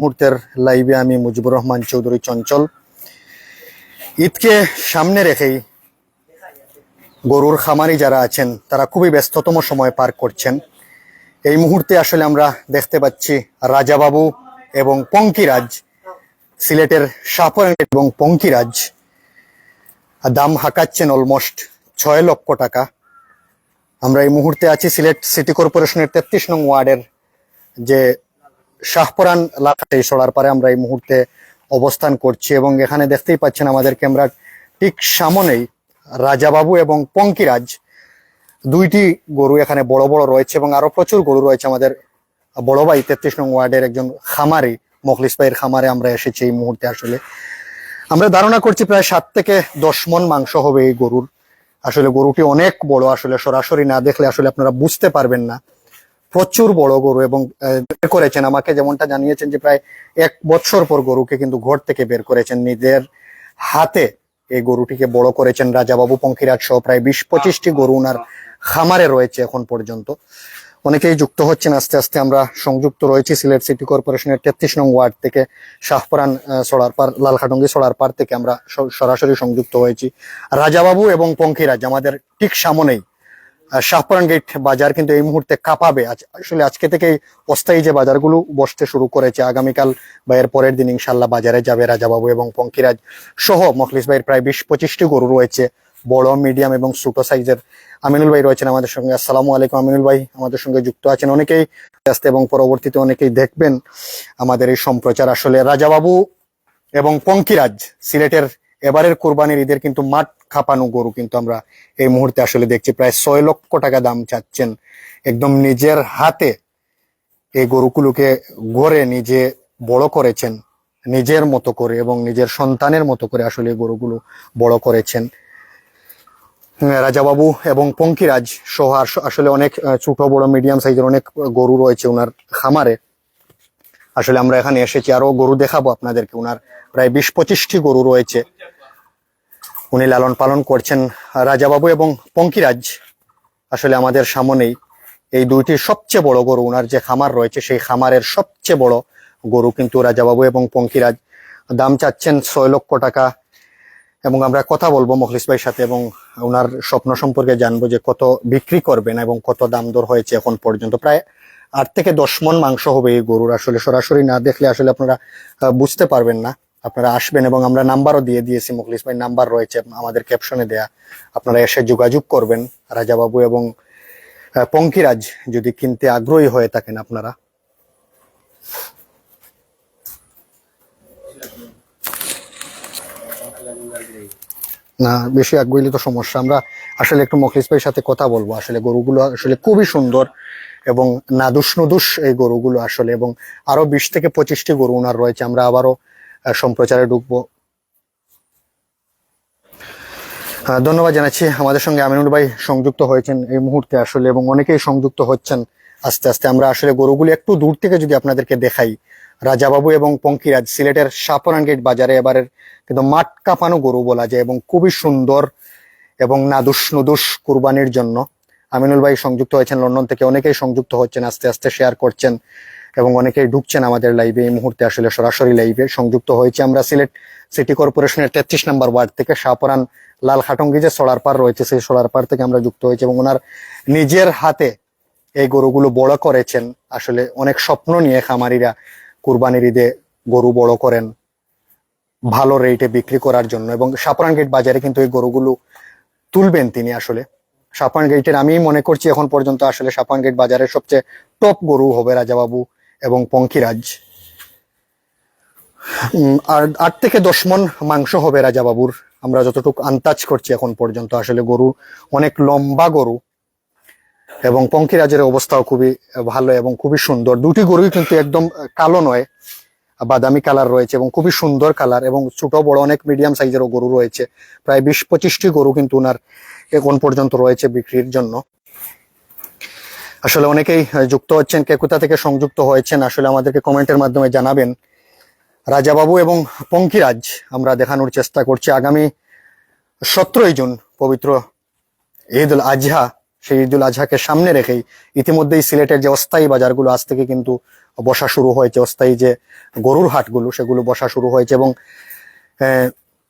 মুহূর্তের লাইভে আমি মুজিবুর রহমান চৌধুরী চঞ্চল। ঈদকে সামনে রেখেই গরুর খামারি যারা আছেন, তারা খুবই ব্যস্ততম সময় পার করছেন। এই মুহূর্তে আসলে আমরা দেখতে পাচ্ছি রাজাবাবু এবং পঙ্কিরাজ, সিলেটের সাপন এবং পঙ্কিরাজ। দাম হাঁকাচ্ছেন অলমোস্ট ছয় লক্ষ টাকা। আমরা এই মুহূর্তে আছি সিলেট সিটি কর্পোরেশনের তেত্রিশ নং ওয়ার্ডের যে শাহপরান লাখাতে সরার পারে আমরা এই মুহূর্তে অবস্থান করছি এবং এখানে দেখতেই পাচ্ছেন আমাদের ক্যামেরার ঠিক সামনেই রাজাবাবু এবং পঙ্কিরাজ। দুইটি গরু এখানে বড় বড় রয়েছে এবং আরও প্রচুর গরু রয়েছে আমাদের বড় ভাই তেত্রিশ নং ওয়ার্ডের একজন খামারি, মখলিস ভাইয়ের খামারে আমরা এসেছি এই মুহূর্তে আসলে। আমরা ধারণা করছি প্রায় সাত থেকে দশ মন মাংস হবে এই গরুর। আসলে গরুটি অনেক বড়, আসলে সরাসরি না দেখলে আসলে আপনারা বুঝতে পারবেন না। প্রচুর বড় গরু এবং বের করেছেন। আমাকে যেমনটা জানিয়েছেন যে প্রায় এক বছর পর গরুকে কিন্তু ঘর থেকে বের করেছেন। নিজের হাতে এই গরুটিকে বড় করেছেন রাজাবাবু পঙ্খিরাজ সহ প্রায় বিশ পঁচিশটি গরু ওনার খামারে রয়েছে এখন পর্যন্ত। অনেকেই যুক্ত হচ্ছেন। আস্তে আস্তে আমরা সংযুক্ত রয়েছি সিলেট সিটি কর্পোরেশনের তেত্রিশ নং ওয়ার্ড থেকে শাহপুরান সড়ারপার লালখাটঙ্গি সড়ারপার থেকে আমরা সরাসরি সংযুক্ত হয়েছি। রাজাবাবু এবং পঙ্খিরাজ আমাদের ঠিক সামনেই শাহপুরান গেট বাজার কিন্তু এই মুহূর্তে কাঁপাবে। আসলে আজকে থেকেই অস্থায়ী যে বাজারগুলো বসতে শুরু করেছে, আগামীকাল বা এর পরের দিন ইনশাল্লাহ বাজারে যাবে রাজাবাবু এবং পঙ্কিরাজ সহ মখলিস ভাইয়ের প্রায় বিশ পঁচিশটি গরু রয়েছে, বড় মিডিয়াম এবং ছোট সাইজের আমিনুল ভাই রয়েছেন আমাদের সঙ্গে। আসসালামু আলাইকুম আমিনুল ভাই, আমাদের সঙ্গে যুক্ত আছেন অনেকেই। আসতে এবং পরবর্তীতে অনেকেই দেখবেন আমাদের এই সম্প্রচার। আসলে রাজাবাবু এবং পঙ্কিরাজ সিলেটের এবারের কোরবানির ঈদের কিন্তু মাঠ খাপানো গরু কিন্তু আমরা এই মুহূর্তে আসলে দেখছি। প্রায় ছয় লক্ষ টাকা দাম চাচ্ছেন। একদম নিজের হাতে এই গরুগুলোকে গড়ে নিজে বড় করেছেন। নিজের মতো করে এবং নিজের সন্তানের মতো করে আসলে গরুগুলো বড় করেছেন। রাজাবাবু এবং পঙ্কিরাজ সহ আসলে অনেক ছোট বড় মিডিয়াম সাইজের অনেক গরু রয়েছে ওনার খামারে। আসলে আমরা এখানে এসেছি আরও গরু দেখাবো আপনাদেরকে। ওনার প্রায় বিশ পঁচিশটি গরু রয়েছে। উনি লালন পালন করছেন রাজাবাবু এবং পঙ্কিরাজ। আসলে আমাদের সামনেই এই দুইটি সবচেয়ে বড় গরু ওনার যে খামার রয়েছে, সেই খামারের সবচেয়ে বড় গরু কিন্তু রাজাবাবু এবং পঙ্কিরাজ। দাম চাচ্ছেন ছয় লক্ষ টাকা। এবং আমরা কথা বলব মখলিস ভাইয়ের সাথে এবং ওনার স্বপ্ন সম্পর্কে জানব যে কত বিক্রি করবেন এবং কত দাম দর হয়েছে এখন পর্যন্ত। প্রায় আট থেকে দশ মন মাংস হবে এই গরুর, আসলে সরাসরি না দেখলে আসলে আপনারা বুঝতে পারবেন না। আপনারা আসবেন এবং আমরা নাম্বারও দিয়ে দিয়েছি, মুখলিস ভাই নাম্বার রয়েছে আমাদের ক্যাপশনে দেয়া। আপনারা এসে যোগাযোগ করবেন, রাজাবাবু এবং পঙ্কিরাজ যদি কিনতে আগ্রহী হয়ে থাকেন আপনারা। না, বেশি আগ্রহী তো সমস্যা। আমরা আসলে একটু মখলিস ভাইয়ের সাথে কথা বলব। আসলে গরুগুলো আসলে খুবই সুন্দর এবং নাদুস নুদুস এই গরুগুলো আসলে এবং আরও বিশ থেকে পঁচিশটি গরু ওনার রয়েছে। আমরা আবারও সম্প্রচারে ঢুকবো। ধন্যবাদ জানাচ্ছি। আমাদের সঙ্গে আমিনুল ভাই সংযুক্ত হয়েছেন এই মুহূর্তে আসলে এবং অনেকেই সংযুক্ত হচ্ছেন আস্তে আস্তে। আমরা আসলে গরুগুলি একটু দূর থেকে যদি আপনাদেরকে দেখাই রাজাবাবু এবং পঙ্কিরাজ সিলেটের সাপরান গেট বাজারে এবারের কিন্তু মাঠ কাঁপানো গরু বলা যায় এবং খুবই সুন্দর এবং নাদুস নুদুস কুরবানির জন্য। আমিনুল ভাই সংযুক্ত হয়েছেন লন্ডন থেকে, অনেকেই সংযুক্ত হচ্ছেন, আস্তে আস্তে শেয়ার করছেন এবং অনেকেই ঢুকছেন আমাদের লাইভে এই মুহূর্তে আসলে সরাসরি লাইভে সংযুক্ত হয়েছে আমরা সিলেট সিটি কর্পোরেশনের তেত্রিশ নম্বর ওয়ার্ড থেকে। শাহপরান লাল খাটঙ্গি যে সোলার পার রয়েছে, সেই সোলার পার থেকে আমরা যুক্ত হয়েছি এবং ওনার নিজের হাতে এই গরুগুলো বড় করেছেন। আসলে অনেক স্বপ্ন নিয়ে খামারিরা কুরবানির ঈদে গরু বড় করেন, ভালো রেটে বিক্রি করার জন্য। এবং সাপরান গেট বাজারে কিন্তু এই গরুগুলো তুলবেন তিনি আসলে। সাপান গেটের আমি মনে করছি এখন পর্যন্ত আসলে সাপান গেট বাজারের সবচেয়ে টপ গরু হবে রাজাবাবু এবং পঙ্কিরাজ। আর আট থেকে দশ মন মাংস হবে রাজাবাবুর। আমরা যতটুকু আন্তাজ করছি এখন পর্যন্ত আসলে গরু অনেক লম্বা গরু। এবং পঙ্কিরাজের অবস্থাও খুবই ভালো এবং খুবই সুন্দর। দুটি গরুই কিন্তু একদম কালো নয়, বাদামি কালার রয়েছে এবং খুবই সুন্দর কালার এবং ছোট, বড়, অনেক মিডিয়াম সাইজেরও গরু রয়েছে। প্রায় বিশ, পঁচিশটি গরু কিন্তু ওনার এখন পর্যন্ত রয়েছে বিক্রির জন্য। আসলে অনেকেই যুক্ত হচ্ছেন, কে কোথা থেকে সংযুক্ত হয়েছেন, আসলে আমাদেরকে কমেন্টের মাধ্যমে জানাবেন। রাজাবাবু এবং পঙ্কিরাজ, আমরা দেখানোর চেষ্টা করছি। আগামী সতেরোই জুন, পবিত্র ঈদ উল আজহা সেই ঈদ উল আজহাকে সামনে রেখেই ইতিমধ্যেই সিলেটের যে অস্থায়ী বাজারগুলো, আজ থেকে কিন্তু বসা শুরু হয়েছে। অস্থায়ী যে গরুর হাটগুলো, সেগুলো বসা শুরু হয়েছে এবং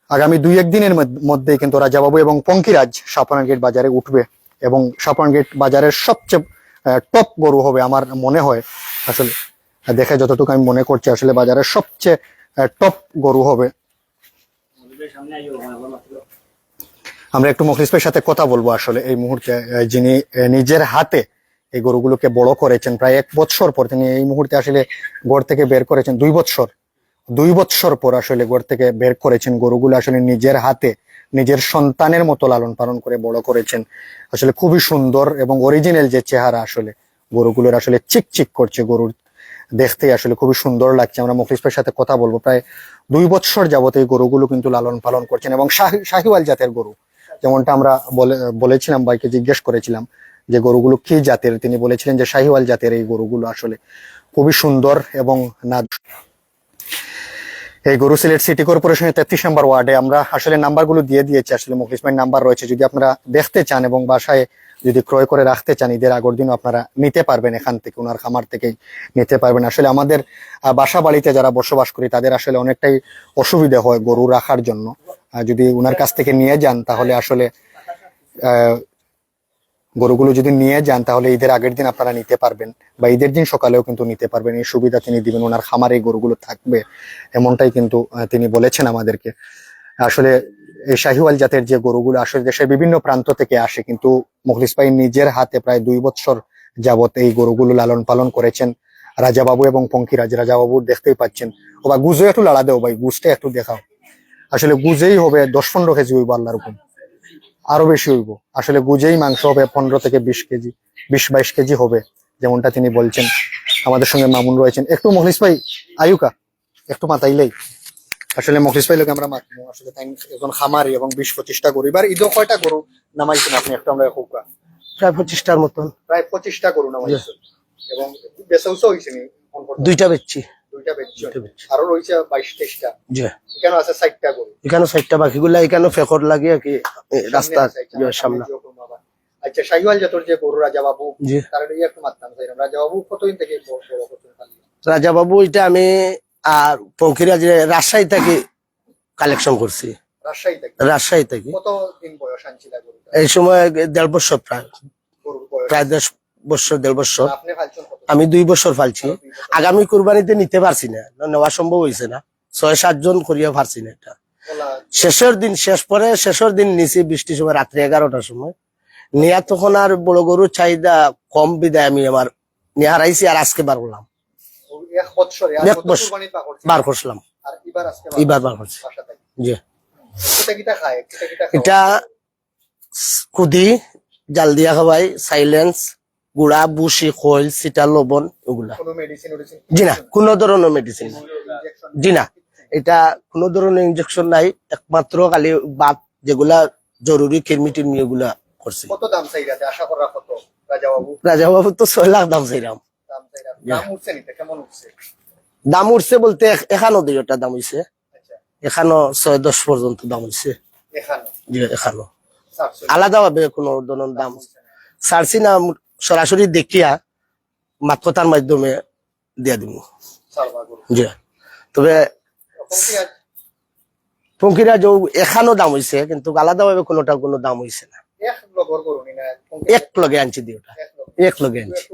আগামী দুই একদিনের মধ্য- মধ্যেই কিন্তু রাজাবাবু এবং পঙ্কিরাজ সাপান গেট বাজারে উঠবে এবং সাপান গেট বাজারের সবচেয়ে টপ গরু হবে আমার মনে হয়। আসলে, দেখে যতটুকু আমি মনে করছি, আসলে বাজারের সবচেয়ে টপ গরু হবে। আমরা একটু মুখলিসের সাথে কথা বলব আসলে এই মুহূর্তে যিনি নিজের হাতে এই গরুগুলোকে বড় করেছেন, প্রায় এক বছর পর তিনি এই মুহূর্তে আসলে গড় থেকে বের করেছেন, দুই বছর দুই বছর পর আসলে গড় থেকে বের করেছেন গরুগুলো আসলে নিজের হাতে, নিজের সন্তানের মতো লালন পালন করে বড় করেছেন। আসলে খুবই সুন্দর এবং অরিজিনাল যে চেহারা আসলে গরুগুলোর আসলে চিকচিক করছে গরুর দেখতে আসলে খুবই সুন্দর লাগছে। আমরা মুখলিস ভাইয়ের সাথে কথা বলব, প্রায় দুই বছর যাবত এই গরুগুলো কিন্তু লালন পালন করছেন এবং শাহি, শাহিওয়াল জাতের গরু। যেমনটা আমরা বলে, বলেছিলাম ভাইকে জিজ্ঞেস করেছিলাম, যে গরুগুলো কি জাতের? তিনি বলেছিলেন যে শাহিওয়াল জাতের এই গরুগুলো আসলে খুবই সুন্দর এবং না এই গরু সিলেট সিটি কর্পোরেশনের তেত্রিশ নম্বর ওয়ার্ডে আমরা আসলে নাম্বারগুলো দিয়ে দিয়েছি। আসলে মুখলিস ভাইয়ের নাম্বার রয়েছে। যদি আপনারা দেখতে চান এবং বাসায় যদি ক্রয় করে রাখতে চান, ঈদের আগের দিনও আপনারা নিতে পারবেন এখান থেকে, ওনার খামার থেকেই নিতে পারবেন। আসলে আমাদের বাসা বাড়িতে যারা বসবাস করি, তাদের আসলে অনেকটাই অসুবিধা হয় গরু রাখার জন্য। যদি ওনার কাছ থেকে নিয়ে যান, তাহলে আসলে গরুগুলো যদি নিয়ে যান, তাহলে ঈদের আগের দিন আপনারা নিতে পারবেন বা ঈদের দিন সকালেও কিন্তু নিতে পারবেন। এই সুবিধা তিনি দিবেন ওনার খামারে এই গরুগুলো থাকবে এমনটাই কিন্তু তিনি বলেছেন আমাদেরকে। আসলে এই শাহিওয়াল জাতের যে গরুগুলো আসলে দেশের বিভিন্ন প্রান্ত থেকে আসে, কিন্তু মুখলিস ভাই নিজের হাতে প্রায় দুই বছর যাবত এই গরুগুলো লালন পালন করেছেন। রাজাবাবু এবং পঙ্কিরাজ, রাজাবাবু দেখতেই পাচ্ছেন। ও বা গুজো একটু লাড়া দেও ভাই, গুজটা একটু দেখাও। আসলে গুজেই হবে দশ পনেরো কেজি হইব আল্লাহর হুকুম। আরও বেশি হইব। আসলে গুজেই মাংস হবে পনেরো থেকে বিশ কেজি বিশ বাইশ কেজি হবে যেমনটা তিনি বলছেন। আমাদের সঙ্গে মামুন রয়েছেন। একটু মখলিস ভাই আয়ুকা একটু মাতাইলেই আসলে মখলিস ভাই লোক আমরা মাতমু আসলে তাই একজন খামারি এবং বিশ পঁচিশটা গরু। এবার ঈদও কয়টা গরু? নামাইছেন আপনি একটু আমরা হোকা প্রায় পঁচিশটার মতন। প্রায় পঁচিশটা গরু নামাইছেন এবং বেসাউসও দুইটা বেচছি। দুইটা বেচছি। আরও রয়েছে বাইশ তেইশটা এখানে আছে গরু। এখানে বাকিগুলা এখানে ফেকর লাগিয়ে কি রাস্তা সামনে। আচ্ছা শাহিওয়াল জাতর যে গরু রাজা বাবু তার একটু চাইলাম রাজা বাবু কতদিন থেকে বড় রাজা বাবু এটা আমি আর পঙ্কিরা যে রাজশাহী থেকে কালেকশন করছি। রাজশাহী থেকে? রাজশাহী থেকে। কতদিন বয়স আনছিল গরু এই সময় দেড় বছর প্রায়। প্রায় দশ বছর দেড় বছর। আমি দুই বছর ফালছি। আগামী কুরবানিতে নিতে পারছি না, নেওয়া সম্ভব হয়েছে না। ছয় সাতজন করিয়া পারছি না এটা। শেষের দিন শেষ পরে শেষের দিন নিচে বৃষ্টির সময় রাত্রি এগারোটার সময়। নিয়া তখন আর বড় গরুর চাহিদা কম বিদায় আমি আমার নিয়ে হারাইছি আর আজকে বার করলাম? বার করছিলাম। এবার বার করছি। জি? এটা কুদি জাল দিয়া খাওয়াই সাইলেন্স গুড়া বুসি খোল সিটা লবণ মেডিসিন জি না কোনো ধরনের মেডিসিন জি না। এটা কোনো ধরনের ইনজেকশন নাই একমাত্র খালি বাত যেগুলা জরুরি কিরমি টিরমি এগুলা করছি। কত দাম চাইরাতে আশা করা কত? তো ছয় লাখ দাম চাইলাম দাম চাইরা দাম উঠছে নিতে কেমন উঠছে? দাম উঠছে বলতে এখ- এখানো দুইটা দাম হইছে। আচ্ছা। এখানো ছয় দশ পর্যন্ত দাম হইছে। এখানে? আলাদা ভাবে কোনো ধরনের দাম ছাড়ছি না। সরাসরি দেখিয়া মাত কথার মাধ্যমে দিয়া দিব জি। তবে পঙ্কিরাজ। এখানো দাম হইছে কিন্তু আলাদা ভাবে কোনোটা কোনো দাম হইছে না। এক লগে আনছি দি ওটা। এক লগে। আনছি।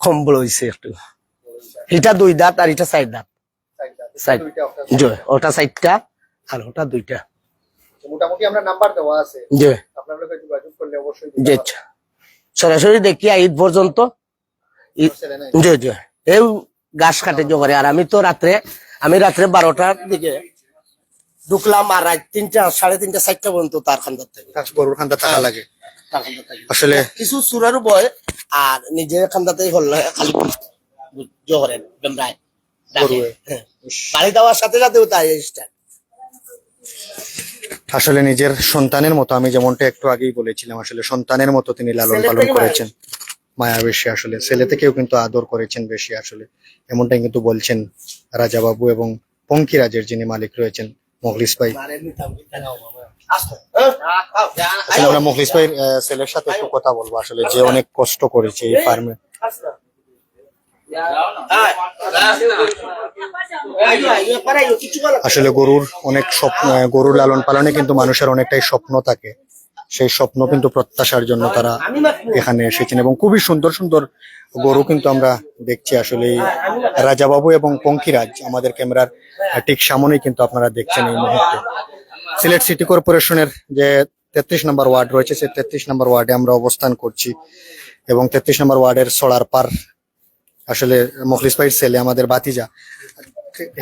কম। বড় হইছে একটু। এটা দুই দাঁত আর এটা চার দাঁত। সাইডটা Side. দুইটা একটা জি ওটা চারটা আর ওটা দুইটা। মোটামুটি আমরা নাম্বার দেওয়া আছে। জি আপনার যোগাযোগ করলে অবশ্যই সরাসরি দেখিয়া ঈদ পর্যন্ত। ঈদ ছেলে নাই জি জি এই গাছ কাটে জোগাড়ে। আর আমি তো রাত্রে আমি রাত্রে বারোটার দিকে ঢুকলাম আর রাত তিনটা সাড়ে তিনটা চারটা পর্যন্ত তার খান্দার থেকে। গরুর খান্দা থাকা লাগে। খান্দার আসলে কিছু সুরারও বয় আর নিজের খান্দাতেই হল খালি জোহরে বেমরায় বাড়ি দেওয়ার সাথে সাথেও তাই আসলে নিজের সন্তানের মতো আমি যেমনটা একটু আগেই বলেছিলাম আসলে সন্তানের মতো তিনি লালন পালন করেছেন। মায়া বেশি আসলে। ছেলে থেকেও কিন্তু আদর করেছেন বেশি আসলে। এমনটাই কিন্তু বলছেন রাজা বাবু এবং পঙ্কিরাজের যিনি মালিক রয়েছেন মখলিস ভাই। আমরা মখলিস আহ, ছেলের সাথে একটু কথা বলব আসলে যে অনেক কষ্ট করেছে এই ফার্মে। আসলে গরুর অনেক স্বপ্ন গরুর লালন পালনে কিন্তু মানুষের অনেকটাই স্বপ্ন থাকে। সেই স্বপ্ন কিন্তু প্রত্যাশার জন্য তারা এখানে এসেছেন এবং খুবই সুন্দর সুন্দর গরু কিন্তু আমরা দেখছি আসলে রাজাবাবু এবং পঙ্কিরাজ, আমাদের ক্যামেরার ঠিক সামনেই কিন্তু আপনারা দেখছেন এই মুহূর্তে। সিলেট সিটি কর্পোরেশনের যে তেত্রিশ নম্বর ওয়ার্ড রয়েছে, সেই তেত্রিশ নম্বর ওয়ার্ডে আমরা অবস্থান করছি এবং তেত্রিশ নম্বর ওয়ার্ডের সড়ার পার আসলে মখলিস ভাইয়ের ছেলে, আমাদের বাতিজা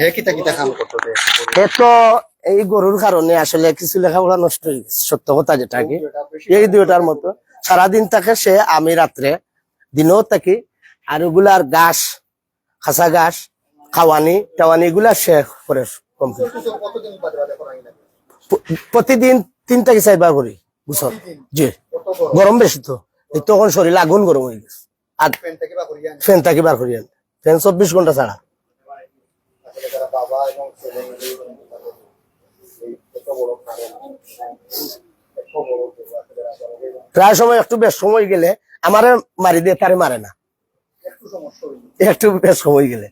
হে কিতা কিতা কাম করতো এই গরুর কারণে আসলে কিছু লেখাপড়া নষ্ট হয়ে গেছে, সত্য কথা যেটা কি এই দুইটার মতো সারাদিন থাকে সে, আমি রাত্রে, দিনেও থাকি আর ওগুলার ঘাস, খাসা ঘাস, খাওয়ানি, টাওয়ানি এগুলা সে করে? প- প্রতিদিন তিন থেকে চারবার করি বুঝছ জি গরম? বেশি তো তখন শরীর আগুন গরম হয়ে গেছে আর? ফ্যান থাকি বার করি ফ্যান চব্বিশ ঘণ্টা ছাড়া আসলে যারা বাবা এবং ছেলে মিলেই কিন্তু তাদের এই এত বড় কারণ এত বড় গরু আসলে রাজাবাবু এবং প্রায় সময় একটু বেশ সময় গেলে আমারে মারি দিয়ে তারে মারে না। একটু বেশ সময় গেলে।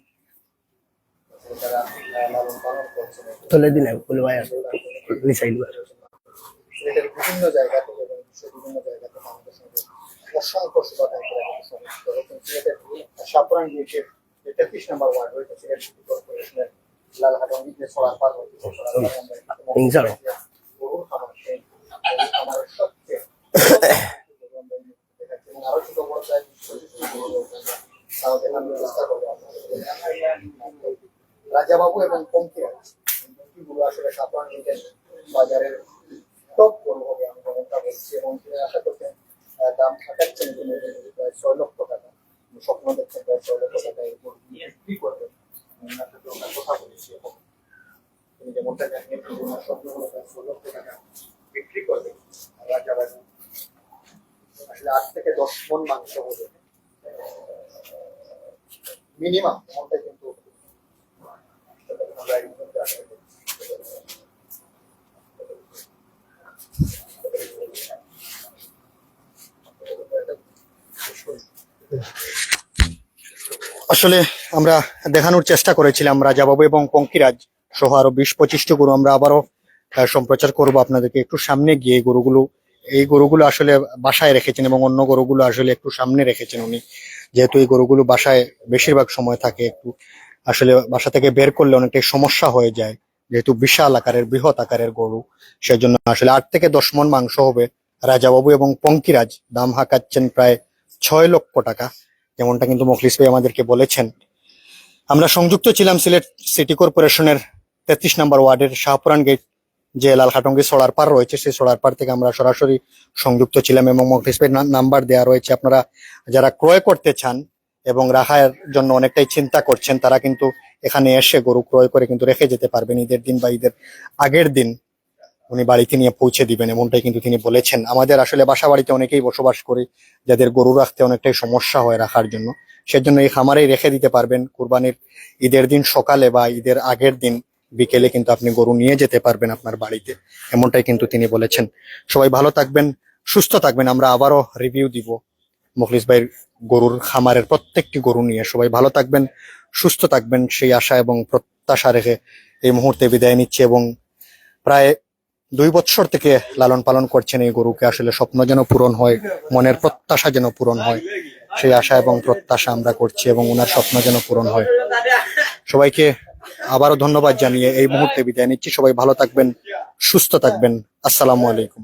রয়েছে সেই সড়ার পারে আমরা একটু ইনশাআল্লাহ। গরুর খামার সেই গরুর খামারের সবচেয়ে গরু আমরা এই মুহূর্তে দেখাচ্ছি এবং আরও ছোট বড় প্রায় পঁচিশ গরু রয়েছে তাও দেখানোর চেষ্টা করব রাজাবাবু এবং পঙ্কিরাজ পঙ্কিগুলো আসলে সাধারণ নিজের বাজারের টপ গরু হবে আমি যেমনটা বলছি এবং তিনি আশা করছেন দাম থাকাচ্ছেন তিনি প্রায় ছয় লক্ষ টাকা। স্বপ্ন দেখছেন প্রায় ছয় লক্ষ টাকা এই গরু বিক্রি করবেন। ওনার কথা বলেছি এবং তিনি যেমনটা জানিয়েছেন স্বপ্ন হলো প্রায় ছয় লক্ষ টাকা বিক্রি করবেন। রাজাবাবু, আসলে আট থেকে দশ মন মাংস হবে। মিনিমাম কিন্তু। আসলে আমরা দেখানোর চেষ্টা করেছিলাম রাজাবাবু এবং পঙ্কিরাজ সহ আরও বিশ পঁচিশটি গরু আমরা আবারও সম্প্রচার করব আপনাদেরকে একটু সামনে গিয়ে গরুগুলো এই গরুগুলো আসলে বাসায় রেখেছেন এবং অন্য গরুগুলো আসলে একটু সামনে রেখেছেন উনি। যেহেতু এই গরুগুলো বাসায় বেশিরভাগ সময় থাকে একটু, আসলে বাসা থেকে বের করলে অনেকটাই সমস্যা হয়ে যায়। যেহেতু বিশাল আকারের, বৃহৎ আকারের গরু, সেজন্য আসলে আট থেকে দশ মন মাংস হবে। রাজাবাবু এবং পঙ্কিরাজ দাম হাঁকাচ্ছেন প্রায় ছয় লক্ষ টাকা, যেমনটা কিন্তু মখলিস ভাই আমাদেরকে বলেছেন। আমরা সংযুক্ত ছিলাম সিলেট সিটি কর্পোরেশনের তেত্রিশ নম্বর ওয়ার্ডের শাহপুরান গেট যে লালখাটঙ্গি সোলার পার রয়েছে, সেই সোলার পার থেকে আমরা সরাসরি সংযুক্ত ছিলাম এবং মখলিস নাম্বার দেওয়া রয়েছে। আপনারা যারা ক্রয় করতে চান এবং রাখার জন্য অনেকটাই চিন্তা করছেন, তারা কিন্তু এখানে এসে গরু ক্রয় করে কিন্তু রেখে যেতে পারবেন। ঈদের দিন বা ঈদের আগের দিন উনি বাড়িতে নিয়ে পৌঁছে দিবেন এমনটাই কিন্তু তিনি বলেছেন। আমাদের আসলে বাসা বাড়িতে অনেকেই বসবাস করে, যাদের গরু রাখতে অনেকটাই সমস্যা হয় রাখার জন্য। সেজন্য এই খামারেই রেখে দিতে পারবেন। কুরবানির ঈদের দিন সকালে বা ঈদের আগের দিন বিকেলে কিন্তু আপনি গরু নিয়ে যেতে পারবেন আপনার বাড়িতে, এমনটাই কিন্তু তিনি বলেছেন। সবাই ভালো থাকবেন, সুস্থ থাকবেন, আমরা আবারও রিভিউ দিব মুখলিস ভাইয়ের গরুর খামারের প্রত্যেকটি গরু নিয়ে। সবাই ভালো থাকবেন, সুস্থ থাকবেন, সেই আশা এবং প্রত্যাশা রেখে এই মুহূর্তে বিদায় নিচ্ছে এবং প্রায় দুই বছর থেকে লালন পালন করছেন এই গরুকে। আসলে স্বপ্ন যেন পূরণ হয়, মনের প্রত্যাশা যেন পূরণ হয়, সেই আশা এবং প্রত্যাশা আমরা করছি এবং ওনার স্বপ্ন যেন পূরণ হয়। সবাইকে আবারও ধন্যবাদ জানিয়ে এই মুহূর্তে বিদায় নিচ্ছি। সবাই ভালো থাকবেন সুস্থ থাকবেন। আসসালামু আলাইকুম।